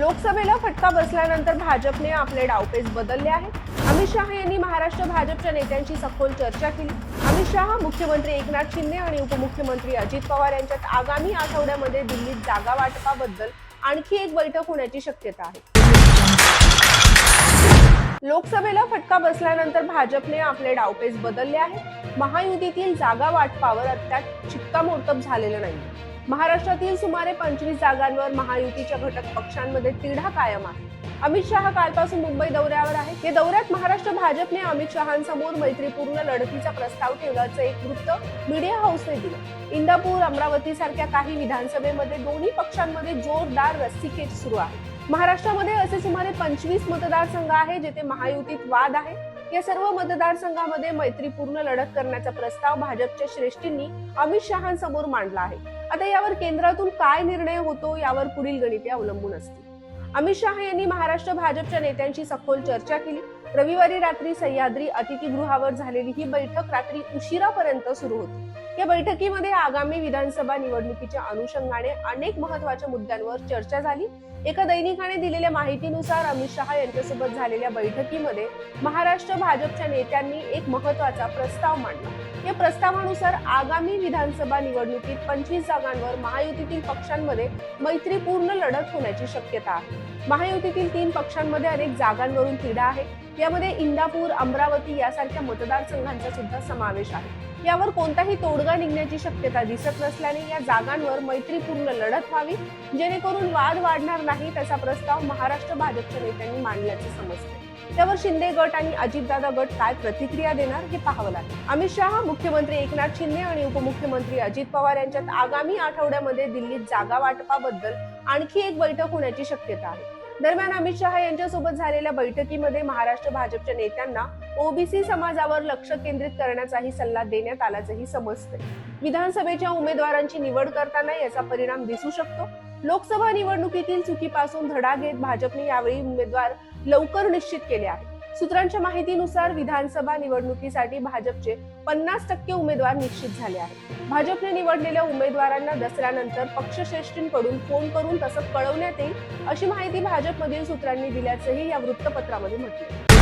लोकसभेला फटका बसल्यानंतर भाजपने आपले डावपेच बदलले आहेत. अमित शहा यांनी महाराष्ट्र भाजपच्या नेत्यांशी सखोल चर्चा केली. अमित शहा मुख्यमंत्री एकनाथ शिंदे आणि उपमुख्यमंत्री अजित पवार यांच्यात आगामी आठवड्यामध्ये दिल्लीत जागा वाटपाबद्दल आणखी एक बैठक होण्याची शक्यता आहे. लोकसभेला फटका बसल्यानंतर भाजपने आपले डावपेच बदलले आहेत. महायुतीतील जागा वाटपावर अद्याप शिक्कामोर्तब झालेलं नाही. महाराष्ट्रातील सुमारे पंचवीस जागांवर महायुतीच्या घटक पक्षांमध्ये तिढा कायम आहे. अमित शहा कालपासून मुंबई दौऱ्यावर आहे. या दौऱ्यात महाराष्ट्र भाजपने अमित शहांसमोर मैत्रीपूर्ण लढतीचा प्रस्ताव ठेवल्याचं एक वृत्त मीडिया हाऊसने दिलं. इंदापूर अमरावती सारख्या काही विधानसभेमध्ये दोन्ही पक्षांमध्ये जोरदार रस्सीखेच सुरू आहे. महाराष्ट्रामध्ये असे सुमारे पंचवीस मतदारसंघ आहे जेथे महायुतीत वाद आहे. या सर्व मतदारसंघामध्ये मैत्रीपूर्ण लढत करण्याचा प्रस्ताव भाजपच्या श्रेष्ठींनी अमित शहांसमोर मांडला आहे. आता यावर केंद्रातून काय निर्णय होतो यावर पुढील गणिते अवलंबून असतील. अमित शहा यांनी महाराष्ट्र भाजपच्या नेत्यांशी सखोल चर्चा केली. रविवारी रात्री सह्याद्री अतिथीगृहावर झालेली ही बैठक रात्री उशिरापर्यंत सुरू होती. या बैठकीमध्ये आगामी विधानसभा निवडणुकीच्या अनुषंगाने अनेक महत्त्वाच्या मुद्द्यांवर चर्चा झाली. एका दैनिकाने दिलेल्या माहितीनुसार अमित शहा यांच्यासोबत झालेल्या बैठकीमध्ये महाराष्ट्र भाजपच्या नेत्यांनी एक महत्त्वाचा प्रस्ताव मांडला. या प्रस्तावानुसार आगामी विधानसभा निवडणुकीत पंचवीस जागांवर महायुतीतील पक्षांमध्ये मैत्रीपूर्ण लढत होण्याची शक्यता आहे. महायुतीतील तीन पक्षांमध्ये अनेक जागांवरून तिढा आहे. यामध्ये इंदापूर अमरावती यासारख्या मतदारसंघांचा सुद्धा समावेश आहे. यावर कोणताही तोडगा निघण्याची शक्यता दिसत नसल्याने या जागांवर मैत्रीपूर्ण लढत व्हावी जेणेकरून वाद वाढणार नाही त्याचा प्रस्ताव महाराष्ट्र भाजपच्या नेत्यांनी मांडल्याचे समजते त्यावर शिंदे गट आणि अजितदादा गट काय प्रतिक्रिया देणार हे पाहावं लागेल. अमित शहा मुख्यमंत्री एकनाथ शिंदे आणि उपमुख्यमंत्री अजित पवार यांच्यात आगामी आठवड्यामध्ये दिल्लीत जागा वाटपाबद्दल आणखी एक बैठक होण्याची शक्यता आहे. दरम्यान अमित शहा यांच्यासोबत झालेल्या बैठकीमध्ये महाराष्ट्र भाजपच्या नेत्यांना ओबीसी समाजावर लक्ष केंद्रित करण्याचाही सल्ला देण्यात आल्याचंही समजतंय. विधानसभेच्या उमेदवारांची निवड करताना याचा परिणाम दिसू शकतो. लोकसभा निवडणुकीतील चुकीपासून धडा घेत भाजपने यावेळी उमेदवार लवकर निश्चित केले आहे सूत्रांच्या माहितीनुसार विधानसभा निवडणुकीसाठी भाजपचे पन्नास टक्के उमेदवार निश्चित झाले आहेत. भाजपने निवडलेल्या उमेदवारांना दसऱ्यानंतर पक्षश्रेष्ठींकडून फोन करून तसं कळवण्यात येईल अशी माहिती भाजपमधील सूत्रांनी दिल्याचंही या वृत्तपत्रामध्ये म्हटलं